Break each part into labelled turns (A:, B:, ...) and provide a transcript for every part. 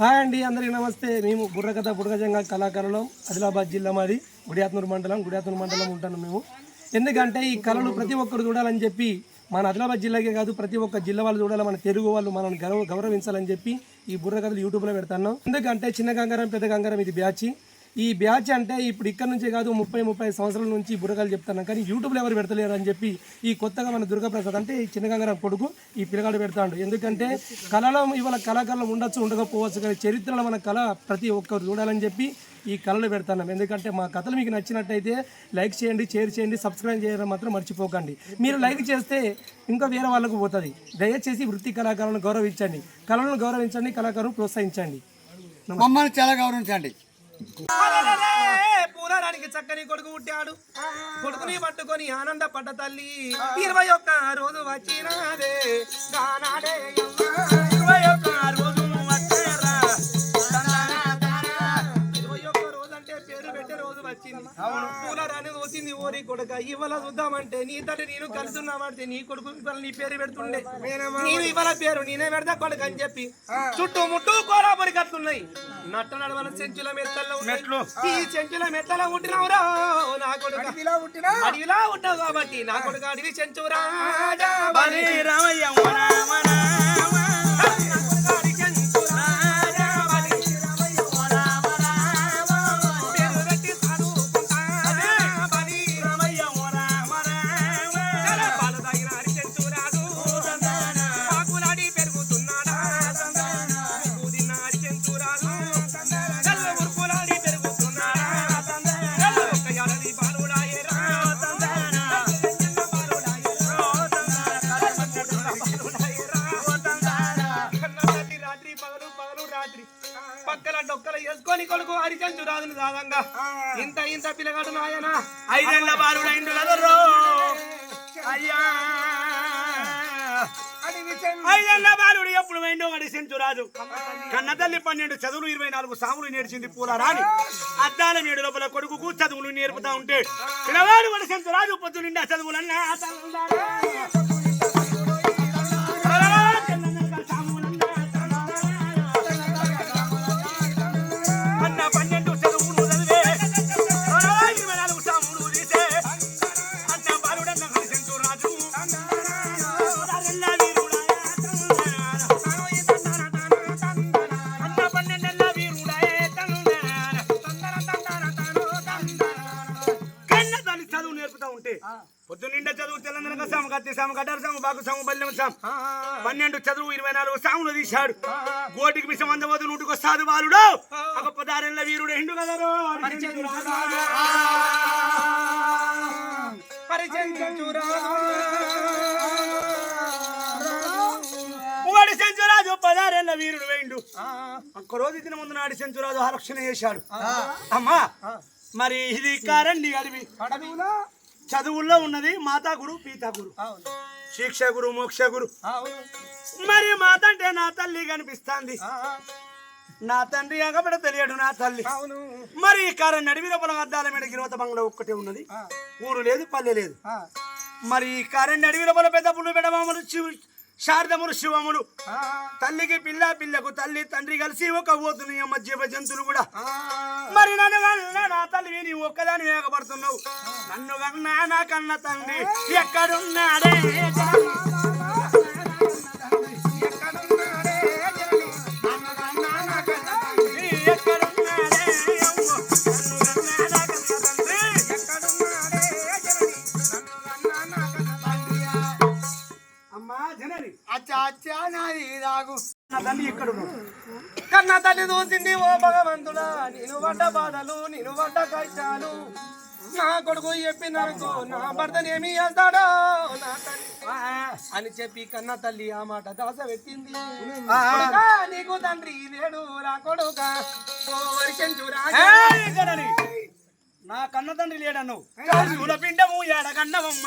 A: Hi అండి అందరికీ నమస్తే. మేము బుర్రకథ బుర్రగజంగా కళాకారులం ఆదిలాబాద్ జిల్లా మాది గుడియాత్నూరు మండలం గుడియాత్నూరు మండలం ఉంటాను మేము. ఎందుకంటే ఈ కళలు ప్రతి ఒక్కరు చూడాలని చెప్పి మన ఆదిలాబాద్ జిల్లాకే కాదు ప్రతి ఒక్క జిల్లా వాళ్ళు చూడాలి మన తెలుగు వాళ్ళు మనం గౌరవ గౌరవించాలని చెప్పి ఈ బుర్రకథలు యూట్యూబ్లో పెడతాను. ఎందుకంటే చిన్న గంగారం పెద్ద గంగారం ఇది బ్యాచి. ఈ బ్యాచ్ అంటే ఇప్పుడు ఇక్కడ నుంచే కాదు ముప్పై ముప్పై సంవత్సరాల నుంచి బుర్రకాలు చెప్తాను కానీ యూట్యూబ్లో ఎవరు పెడతలేరు అని చెప్పి ఈ కొత్తగా మన దుర్గాప్రసాద్ అంటే ఈ చిన్నగంగారం కొడుకు ఈ పిల్లగాడు పెడతాడు ఎందుకంటే కళలో ఇవాళ కళాకారులు ఉండొచ్చు ఉండకపోవచ్చు కానీ చరిత్రలో మన కళ ప్రతి ఒక్కరు చూడాలని చెప్పి ఈ కళలు పెడతాను ఎందుకంటే మా కథలు మీకు నచ్చినట్టయితే లైక్ చేయండి షేర్ చేయండి సబ్స్క్రైబ్ చేయడం మాత్రం మర్చిపోకండి. మీరు లైక్ చేస్తే ఇంకా వేరే వాళ్ళకు పోతుంది. దయచేసి వృత్తి కళాకారులను గౌరవించండి. కళలను గౌరవించండి కళాకారులను ప్రోత్సహించండి.
B: మమ్మల్ని చాలా గౌరవించండి.
A: పూరానికి చక్కని కొడుకు పుట్టాడు కొడుకుని పట్టుకొని ఆనందపడ్డ తల్లి ఇరవై ఒక్క రోజు వచ్చినాదే యమ్మ. ఇరవై ఒక్క రోజు వచ్చేరా. దండానా దానా. ఇరవై ఒక్క రోజు అంటే పేరు పెట్టే రోజు వచ్చింది పూలరాని వచ్చింది ఓరి కొడుక ఇవాళ చూద్దామంటే నీ తల్లి నేను కలిసి ఉన్నామంటే నీ కొడుకు నీ పేరు పెడుతుండే. నీవు ఇవాళ పేరు నేనే పెడతా కొడుకు అని చెప్పి. చుట్టూ ముట్టు కోరాబడి కత్తున్నాయి నట్ట నడవల చెంచుల మెత్తల్లో ఈ చెంచుల మెత్తల పుట్టినవురా నా కొడుకు. అడవిలా ఉంటావు కాబట్టి నా కొడుకు అడవి చెంచు రాజా బలి. రామయ్య
C: ఐదేళ్ళ బాలుడైండు కదర్రో అయ్యా. ఐదేళ్ళ బాలుడు ఎప్పుడు పోయిండో వాడి సెంచురాజు కన్న తల్లి పన్నెండు చదువులు ఇరవై నాలుగు సాములు నేర్చింది పూలరాని అద్దాల మేడు లోపల కొడుకుకు చదువులు నేర్పుతా ఉంటే పిల్లవాడు వాడి సెంచురాజు పొద్దు నిండా చదువులన్నా సాము కత్తి సాము సాము సాము సాము పన్నెండు చదువు ఇరవై నాలుగు సాములు తీశాడు. గోటికి మిసం అందవద్దు నూటికి వస్తాడు బాలుడు. ఒక పదారెళ్ళ వీరుడు ఎండు కదరు. సెంచురాజు పదారెళ్ళ వీరుడు వేయండు. ఒక్క రోజు ఇచ్చిన ముందు నాడు సెంచురాజు ఆరక్షణ చేశాడు. అమ్మా మరి ఇది కారండి అడివి.
A: అడవిలో
C: చదువుల్లో ఉన్నది మాతా గురు పీతా గురు శిక్ష గురు మోక్ష గురు మరి మాత అంటే నా తల్లి కనిపిస్తాంది. నా తండ్రి అగబడ తెలియడు నా తల్లి. మరి ఈ కారం నడివి లోపల అద్దాల మీద గిరవత బంగ్లా ఒక్కటే ఉన్నది. ఊరు లేదు పల్లె లేదు. మరి ఈ కారం నడివి లోపల పెద్ద పుల్లు పెడమాములు శారదములు శివములు. తల్లికి పిల్ల పిల్లకు తల్లి తండ్రి కలిసి ఒక ఓతుని అమ్మ జీవ జంతువులు కూడా. మరి నన్ను కన్నా నా తల్లి నీ ఒక్కదాని వేగపడుతున్నావు. నన్ను కన్నా నా కన్న తండ్రి ఎక్కడున్నాడే? నా తండ్రి ఎక్కడున్నాడు
A: కన్న తల్లి చూసింది ఓ భగవంతుడా నేను పడ్డ బాధలు నేను పడ్డ కష్టాలు. నా కొడుకు చెప్పిననుకో నా భర్తనేమి చేస్తాడో నా తల్లి. అని చెప్పి కన్న తల్లి ఆ మాట దాస పెట్టింది నీకు తండ్రి లేడు రా కొడుక.
C: నా కన్న తండ్రి లేడను. చూల పిండము ఎడగన్నవమ్మ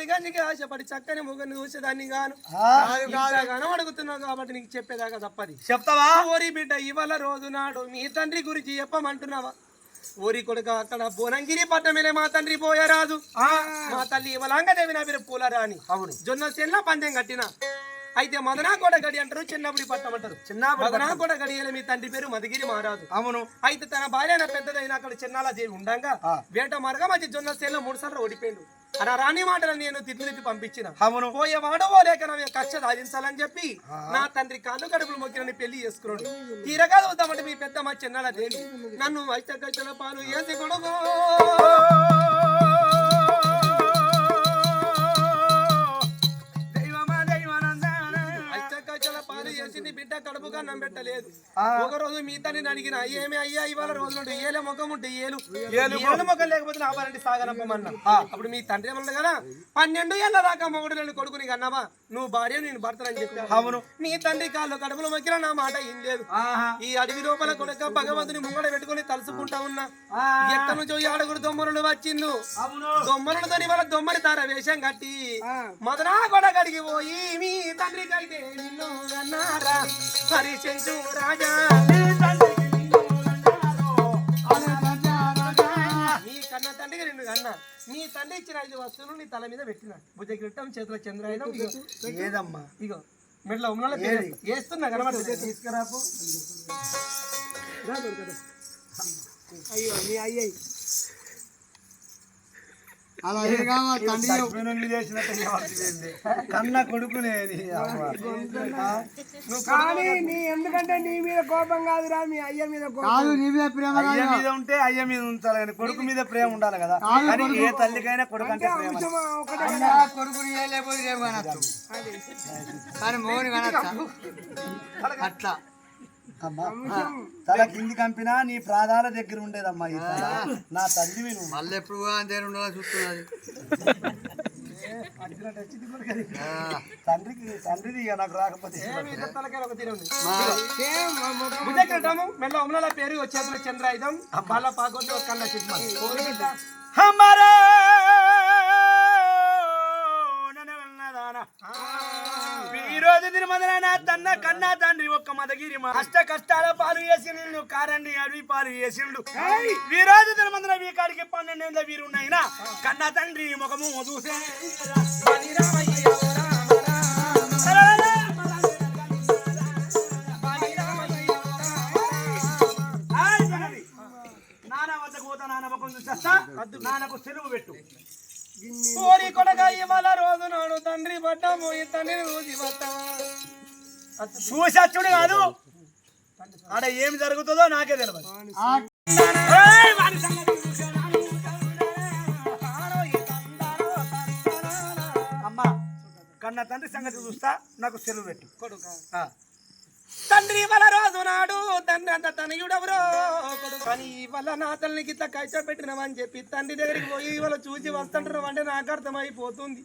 A: చిక్కడి గంజికి ఆశపడి చక్కని ముగ్గురిని చూసేదాన్ని గాను. ఇంతగానో అడుగుతున్నావు కాబట్టి నీకు చెప్పేదాకా తప్పది.
C: చెప్తావా?
A: ఓరి బిడ్డ ఇవాళ రోజు నాడు మీ తండ్రి గురించి చెప్పమంటున్నావా? ఓరి కొడుక అక్కడ బోనంగిరి పట్టణమే మా తండ్రి పోయరాజు. మా తల్లి ఇవలాంగదేవి నా పేరు పూలరాని
C: అవును.
A: జొన్న చెన్న పందెం కట్టిన. అయితే మదనా కూడా గడి అంటారు చిన్నప్పుడు పట్టం అంటారు.
C: చిన్నప్పుడు
A: మదనా కూడా గడియలే మీ తండ్రి పేరు మధుగిరి మహారాజు.
C: అవును.
A: అయితే తన భార్య పెద్దదైన అక్కడ చిన్నాల దేవి ఉండంగా వేట మార్గం మధ్య జొన్న చేనులో మూడు సార్లు ఓడిపోయిండు. అలా రాని మాటలు నేను తిట్లు తిట్టి పంపించిన.
C: అవును.
A: పోయే వాడవో లేక నా కక్ష సాధించాలని చెప్పి నా తండ్రి కాళ్ళు కడుపులు మొక్కినని పెళ్ళి చేసుకున్నాడు. తీరగా చూద్దామంటే మీ పెద్ద మా చిన్నాల దేవి నన్ను వైద్య పాలు ఏసి కొడుకు. అన్నం పెట్టలేదు. ఒక రోజు మీ తల్లిని అడిగిన ఏమి అయ్యా ఇవాళ రోజు నుండి ఏలే ముఖం ఉంటే ఏలు? ఏలు ముఖం. లేకపోతే నా పరండి సాగనప్పమన్నా అప్పుడు మీ తండ్రి ఏమన్నా కదా పన్నెండు ఏళ్ళ దాకా మొగుడు నేను కొడుకుని కన్నావా? నువ్వు భార్య నేను భర్తనని చెప్పి అవును. మీ తండ్రి కాళ్ళు కడుపులో మొక్కిన నా మాట ఏం లేదు ఈ అడవి లోపల కొడుక భగవంతుని ముంగడ పెట్టుకొని తలుసుకుంటా ఉన్నా. ఎక్కడి నుంచో ఆడుగురు దొమ్మరుడు వచ్చిండు. దొమ్మరులతో వాళ్ళ దొమ్మరి తార వేషం కట్టి మొదనా కూడా కడిగి పోయి మీ తండ్రికి అయితే నిన్ను అన్నారా రాజా. నీ కన్న తండ్రికి నిన్ను కన్నా. నీ తండ్రి ఇచ్చిన ఐదు వస్తువులు నీ తల మీద పెట్టిన భుజ గిట్టం చేతుల చంద్రాయుధం ఇగో.
C: ఏదమ్మా?
A: ఇగో. మెడలో ఉమ్మల వేస్తున్నా కనబడుతుంది తీసుకురాపు. అయ్యో నీ అయ్యాయి
B: అలా ఏం కావాలి తండ్రి
C: చచ్చిపోయినోళ్ళు చేసినట్టు ఏమవుతుంది? కన్న కొడుకునే నీ అమ్మ.
D: కానీ నీ ఎందుకంటే నీ మీద కోపం కాదురా మీ అయ్య మీద కోపం.
B: కాదు నీ మీద ప్రేమ
C: అయ్య మీద ఉంటే అయ్య మీద ఉంచాలి కానీ కొడుకు మీద ప్రేమ ఉండాలి కదా. కానీ ఏ తల్లికైనా కొడుకు అంటే ప్రేమ
D: ఒకటే
B: అన్నా కొడుకుని ఏ లేకపోతే రేపు కానీ మోని కనొచ్చా? అట్లా.
C: తల కింది కంపినా నీ ప్రాణాల దగ్గర ఉండేదమ్మా ఈ తల. నా తల్లి నువ్వు
B: మళ్ళీ ఎప్పుడు అంతే ఉండాలో చూస్తున్నది.
C: తండ్రికి తండ్రిది ఇక నాకు రాకపోతే
A: భుజగ్రటము మెల్ల పేరు చేతుల చంద్రాయుధం. బాల పాగొద్దు ఒక కళ్ళ చిట్మ
C: హమారా! రోజు తిరుమలైన తన్న కన్నా తండ్రి ఒక్క మదగిరి కష్ట కష్టాల పాలు వేసి నిన్ను కారండి అడవి పాలు వేసిండు ఈ రోజు తిరుమందుల మీ కాడికి పన్నెండేళ్ళ వీరున్నైనా కన్నా తండ్రి ముఖము చూసే. నాన్న వద్దకు పోతా నాన్న ముఖం చూసేస్తా. నాన్నకు సెలవు పెట్టు.
A: కోరి కొడగా ఇవాళ రోజు నాడు తండ్రి పడ్డాము ఈ తండ్రి రోజు
C: చూసచ్చుడు కాదు. ఆడ ఏం జరుగుతుందో నాకే తెలియదు అమ్మా కన్న తండ్రి సంగతి చూస్తా నాకు సెలవు పెట్టు.
A: కొడుక. తండ్రి వల రోజు నాడు తండ్రి అంత తనయుడెవరో? కానీ ఇవాళ నా తల్లికి ఇట్లా కైచ పెట్టినవని చెప్పి తండ్రి దగ్గరికి పోయి ఇవాళ చూసి వస్తుంటారు అంటే నాకు అర్థమైపోతుంది.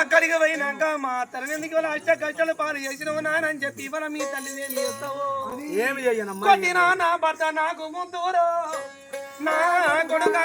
A: అక్కడికి పోయినాక మా తల్లిని ఎందుకు ఇవాళ అష్ట కష్టాలు పాలు చేసినవు నానని చెప్పి ఇవాళ మీ తల్లిని ఏం చేస్తావు? కొట్టినా నా భర్త నాకు ముందూరో. నా కొడుకా.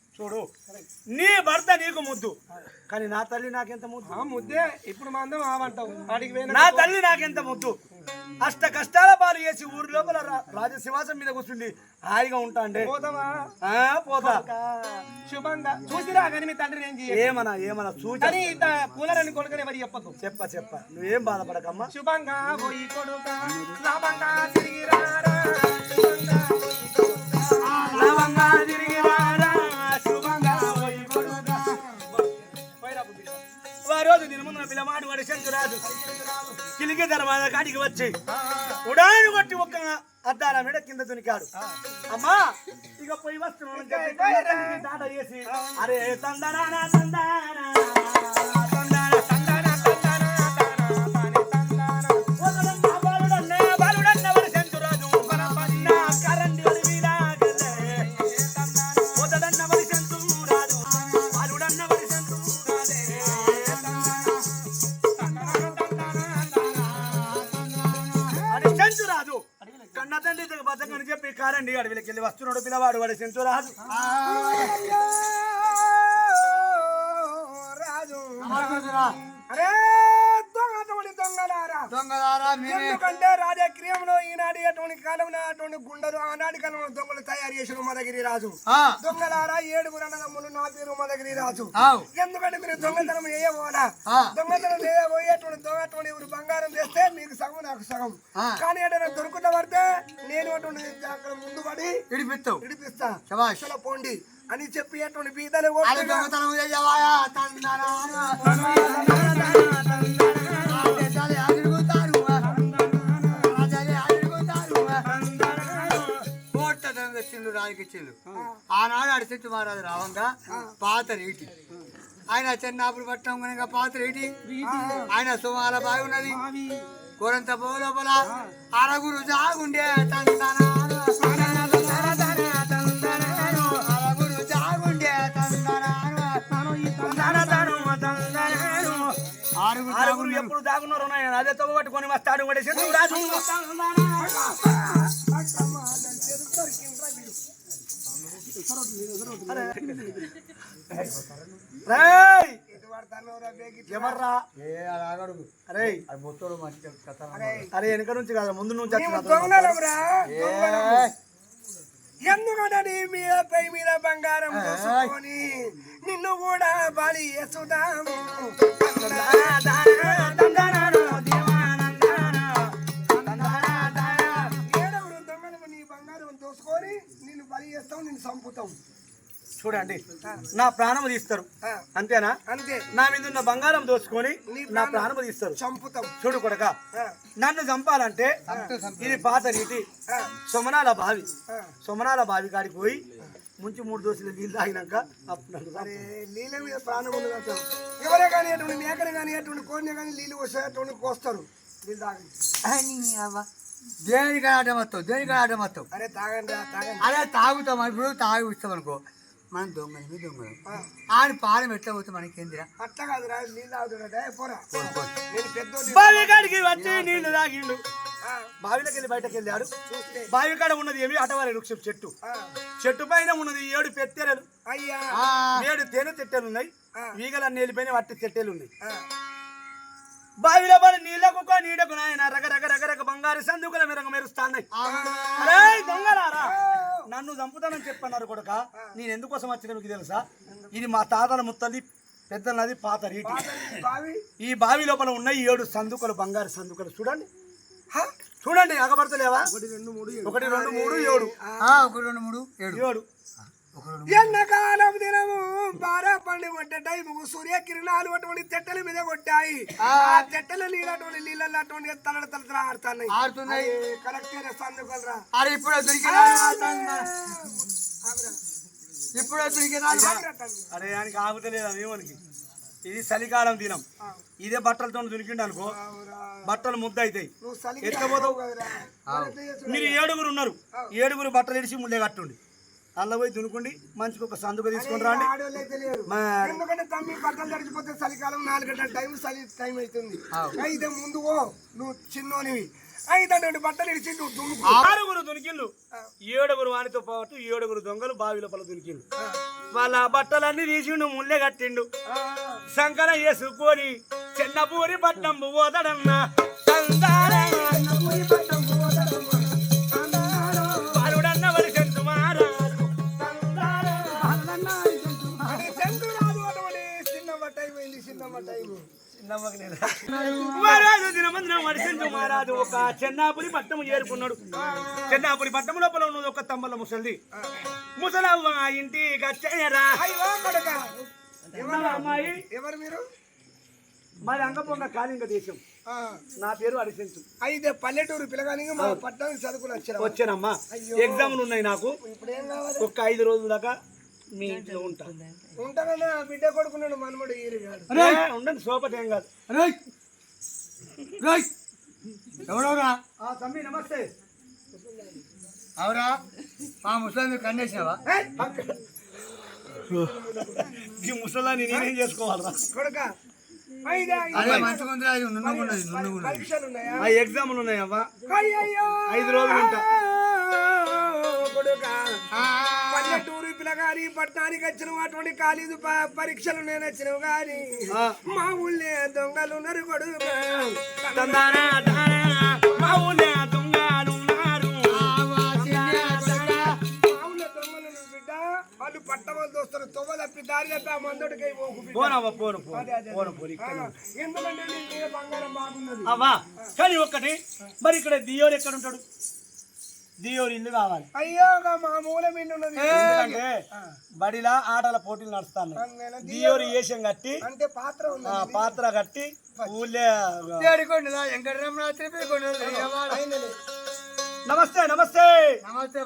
C: చూడు. నీ భర్త నీకు ముద్దు. కానీ నా తల్లి నాకెంత ముద్దు?
A: ఆ ముద్దే ఇప్పుడు మందం ఆవంటావు పోయిన
C: నా తల్లి నాకెంత ముద్దు? అష్ట కష్టాల పాలు చేసి ఊరి లోపల రా- రాజశివాసం మీద కూర్చుండి హాయిగా ఉంటా అంటే
A: పోతావా?
C: ఆ, పోతా.
A: శుభంగా. చూసిరా కానీ మీ తండ్రి నేను చెయ్య
C: ఏమన్నా ఏమన్నా
A: ఇంత పూలని కొడుకనే మరి చెప్పదు
C: చెప్ప చెప్ప. నువ్వేం బాధపడకమ్మా.
A: శుభంగా పోయి కొడుక లాభంగా తిరిగి రారా. శుభంగా పోయి కొడుక.
C: లవంగా తిరిగి రోజు దీని ముందు పిల్లమాడు వాడి శంకురాజు. కిలికి దర్వాజ కాడికి వచ్చి ఉడాను కొట్టి ఒక్క అద్దాల మీద కింద దునికాడు. అమ్మా ఇక పోయి వస్తున్నాను దాట చేసి అరే తందనానా తందానా అడవిలోకి వెళ్ళి వస్తున్నాడు పిల్లవాడు వాడు సెంచురాజు
D: రాజు. అరే దొంగతోడి దొంగలారా.
B: దొంగలారా మీరే.
D: ఎందుకంటే రాజక్రియంలో ఈనాటి అటువంటి కాలం అటువంటి గుండెలు కాలంలో దొంగలు తయారు చేసిన మదగిరి రాజు. దొంగలారా ఏడుగురు అన్నదమ్ములు నా పేరు మదగిరి రాజు. ఎందుకంటే మీరు దొంగతనం చేయబోనా. దొంగతనం చేయబోయేటువంటి దొంగటువంటి ఇప్పుడు బంగారం తెస్తే మీకు సగం నాకు సగం. కానీ ఏదైనా దొరుకుతా పడితే నేను అటువంటి అక్కడ ముందు పడి
B: ఇడిపిస్తావు
D: విడిపిస్తా
B: శభాష్.
D: అసలు పోండి అని చెప్పి అటువంటి బీదలు
B: దొంగతనం చేయవాయా? ధనం తెచ్చిండు రాజకిచ్చిండు ఆనాడు అడిచెట్టు మహారాజు రావంగా పాత రేటి ఆయన చెన్నాపుడు పట్టణం కనుక పాత రేటి ఆయన సుమాల బావి ఉన్నది. కోరంత పో లోపల అరగురు జాగుండే. ఆరుగురు
C: ఎప్పుడు దాగున్నారు అదే తవ్వ పట్టుకొని వస్తాడు రేయ్! ఎవర్రా అరే అరే వెనక నుంచి కాదు ముందు నుంచి
D: మీద పై మీద బంగారం దోసుకొని నిన్ను కూడా బలి ఎత్తుదాము చేస్తాం నిన్ను చంపుతాం
C: చూడండి నా ప్రాణం తీస్తారు. అంతేనా?
D: అంతే.
C: నా మీద ఉన్న బంగారం దోచుకొని
D: నీ
C: నా
D: ప్రాణం-
C: ప్రాణం తీస్తారు.
D: చంపుతాం
C: చూడు కొడక నన్ను చంపాలంటే ఇది పాత రీతి సొమనాల బావి. సొమనాల బావి కాడికి పోయి ముంచి మూడు దోశలు నీళ్ళు తాగినాక.
D: నీళ్ళ మీద ప్రాణం ఉన్నదంట ఎవరే కానీ అటువంటి మేకని కానీ అటువంటి కోడిని కానీ నీళ్ళు వస్తే అటువంటి కోస్తారు. నీళ్ళు తాగండి.
B: దేనికి ఆటం వస్తావు? దేనికి ఆటం వస్తావు?
D: అరే తాగండి రా, తాగండి.
B: అదే తాగుతాం. ఇప్పుడు తాగి ఇస్తాం అనుకో. మనం దొంగలమి దొంగలం ఆడి పాలెం ఎట్లా పోతే మనకేందిరా?
D: అట్లా కాదురా నీళ్ళు
C: కాడికి వచ్చి నీళ్ళు తాగిండు.
D: ఆ,
C: బావిలోకి వెళ్ళి బయటకు వెళ్ళాడు
D: చూస్తే.
C: బావి కాడ ఉన్నది ఏమి? అటవారి వృక్షం చెట్టు. చెట్టు పైన ఉన్నది ఏడు పెట్టెరలు
D: అయ్యా.
B: ఆ,
C: ఏడు తేనె తెట్టెలు ఉన్నాయి.
D: ఆ.
C: ఈగలన్నీ వెళ్ళిపోయిన వట్టి తెట్టెలు ఉన్నాయి. బావిలో పడి నీళ్ళకు నీడకు నాయన రగ రగ రగ రగ బంగారు సందుకుల మెరగ మెరుస్తాన్నాయి అరే దొంగలారా! నన్ను చంపుతానని చెప్పన్నారు కొడక. నేను ఎందుకోసం వచ్చిన మీకు తెలుసా? ఇది మా తాతల ముత్తది పెద్ద నది పాత రీటి ఈ బావి లోపల ఉన్న ఏడు సందుకలు బంగారు సందుకలు చూడండి? చూడండి అగబడతలేవా
D: ఒకటి రెండు మూడు
C: ఒకటి రెండు మూడు ఏడు.
B: ఆ, ఒక రెండు మూడు ఏడు.
C: ఏడు.
D: ఎండాకాలం దినము బారా పండి పడ్డ టైము సూర్య కిరణాలు అటువంటి తెట్టల మీద కొట్టాయి. ఆ. తెట్టల నీళ్ళటువంటి నీళ్ళల్లో అటువంటి తలడ తలతల ఆడుతున్నాయి
B: ఆడుతున్నాయి
D: కరెక్ట్ సందుకలరా
B: అరే ఇప్పుడు దొరికినాడు ఇప్పుడు
C: అరే ఆయనకి ఆగుతలేదు అవేమనికి ఇది చలికాలం దినం. ఇదే బట్టలతో దునికిండు అనుకో. బట్టలు ముద్ద అవుతాయి
D: కదరా. మరి
C: ఏడుగురు ఉన్నారు. ఏడుగురు బట్టలు ఇడిచి ముళ్ళే కట్టుండి. అల్ల పోయి దునుకుండి మంచికి ఒక సందుక తీసుకొని రండి.
D: అయితే ఎందుకంటే తమ్మి బట్టలు తడిచిపోతే చలికాలం నాలుగు గంటల టైం చలి టైం అవుతుంది. అయితే ముందు ఓ నువ్వు చిన్నోనివి. ఐదు బట్టలు ఇడిచి దుమ్ము
C: ఆరుగురు దునికిళ్ళు. ఏడుగురు వానితో పాటు ఏడుగురు దొంగలు బావి లోపల దునికిళ్ళు. వాళ్ళ బట్టలన్నీ తీసిండు ముల్లె కట్టిండు. శంకర వేసుకొని చిన్నపూరి పట్నం పోదడన్నా బాలుడన్న మహారాజు దినమందిన వడిసిండు మహారాజు ఒక చెన్నాపురి పట్టము చేరుకున్నాడు చెన్నాపురి పట్టము లోపల ఉన్నది ఒక తమ్మల ముసలిది. ముసలవ్వ ఇంటి
D: కొడుక.
C: అమ్మాయి.
D: ఎవరు మీరు?
C: మాది అంగపొంగ కాళింగ దేశం. నా పేరు అడిసించు
D: అయితే పల్లెటూరు పిల్లగానికి మా పట్టణానికి చదువుకుని వచ్చారు
C: వచ్చానమ్మా. ఎగ్జామ్లు ఉన్నాయి నాకు. ఒక ఐదు రోజుల దాకా మీ ఇంట్లో ఉంటా.
D: ఉంటానన్నా బిడ్డ కొడుకున్నాడు మనమడు ఈరిగాడు
C: ఏ, ఉండండి సోపతి ఏం కాదు.
B: ఎవడవరా
C: ఆ, తమ్మి నమస్తే.
B: అవురా మా ముసలి కన్నేసినావా?
C: ఈ ముసలాన్ని నేనేం చేసుకోవాలరా?
D: కొడుక
C: ఆ ఎగ్జామ్లు ఉన్నాయవ్వా?
D: అయ్యయ్యో!
C: ఐదు రోజులు ఉంటా.
D: కొడుక పల్లెటూరు పిల్లగాని పట్టణానికి వచ్చిన అటువంటి కాలేజీ పరీక్షలు నేను వచ్చినవు గాని. మా ఊళ్ళే దొంగలు ఉన్నారు కొడుక.
C: మా ఊళ్ళో
D: దొంగలు ఉన్నారు. బిడ్డ. వాళ్ళు పట్టవాళ్ళు దోస్తారు తొవ్వ తప్పి దారి తప్పి ఆ మందోడికై.
C: పోనవ్వ పోను పోను. పోను
D: ఎందుకంటే బంగారం బాగున్నది?
C: అవ్వా కానీ ఒక్కటి మరి ఇక్కడ దియోరు ఎక్కడ ఉంటాడు దియోరు ఇల్లు కావాలి.
D: అయ్యో ఒక మా మూల మీద ఉన్నది.
C: ఎందుకంటే బడిలా ఆటల పోటీలు నడుస్తాను దియోరు వేషం కట్టి
D: అంటే పాత్ర ఉంది
C: ఆ పాత్ర కట్టి ఊళ్ళే నమస్తే నమస్తే!
B: నమస్తే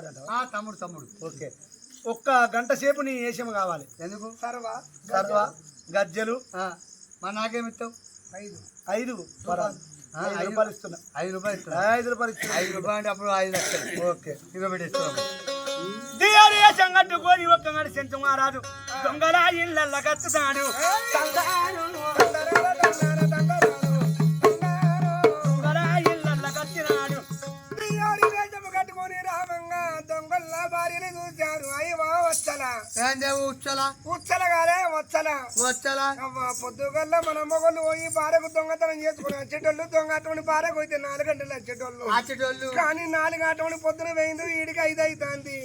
C: అంటావా?
B: ఆ తమ్ముడు తమ్ముడు.
C: ఓకే. ఒక్క గంట సేపు నీ వేషం కావాలి.
B: ఎందుకు?
D: సర్వా
C: సర్వ గజ్జలు.
B: ఆ, మరి నాకేమిస్తావు
D: ఐదు.
C: ఐదు. ఐదు. రూపాయలు ఇస్తున్నా.
B: ఐదు రూపాయలు ఇస్తున్నా.
C: ఐదు రూపాయలు ఇస్తున్నా.
B: ఐదు రూపాయలు అంటే అప్పుడు ఐదు లక్షలు.
C: ఓకే.
B: ఇక పెట్టిస్తున్నాం
C: ఒక్క సెంచు దొంగల ఇళ్ళ కత్తుతాడు.
B: ఏం దేవు ఉచ్చలా
D: ఉచ్చలగానే వచ్చలా.
B: వచ్చలా?
D: అవ్వ పొద్దుగల్ల మన మొగలు పోయి పారకు దొంగతనం చేసుకుని వచ్చేటోళ్ళు దొంగ అటువంటి పారకు అయితే నాలుగు గంటలు వచ్చేటోళ్ళు.
B: ఆచేటోళ్ళు
D: కానీ నాలుగు అటువంటి పొద్దున వేయింది ఈడికి ఐదు అవుతుంది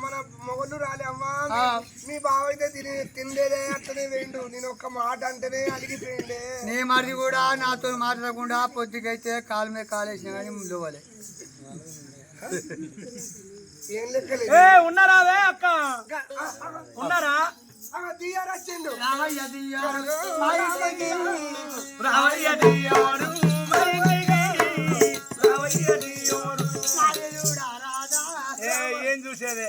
D: మన మొగలు రాలే అమ్మా.
B: ఆ.
D: మీ బావ అయితే తిని తినలేదే అట్లనే వేయండు నేను ఒక్క మాట అంటేనే అలిగిపోయిండే.
B: నీ మరిది కూడా నాతో మాట్లాడకుండా పొద్దుకైతే కాలు మీద కాలేసిన కానీ లేవాలి
D: ఏ
C: ఉన్నారా వే అక్క? ఉన్నారా?
D: ఏం
C: చూసేదే?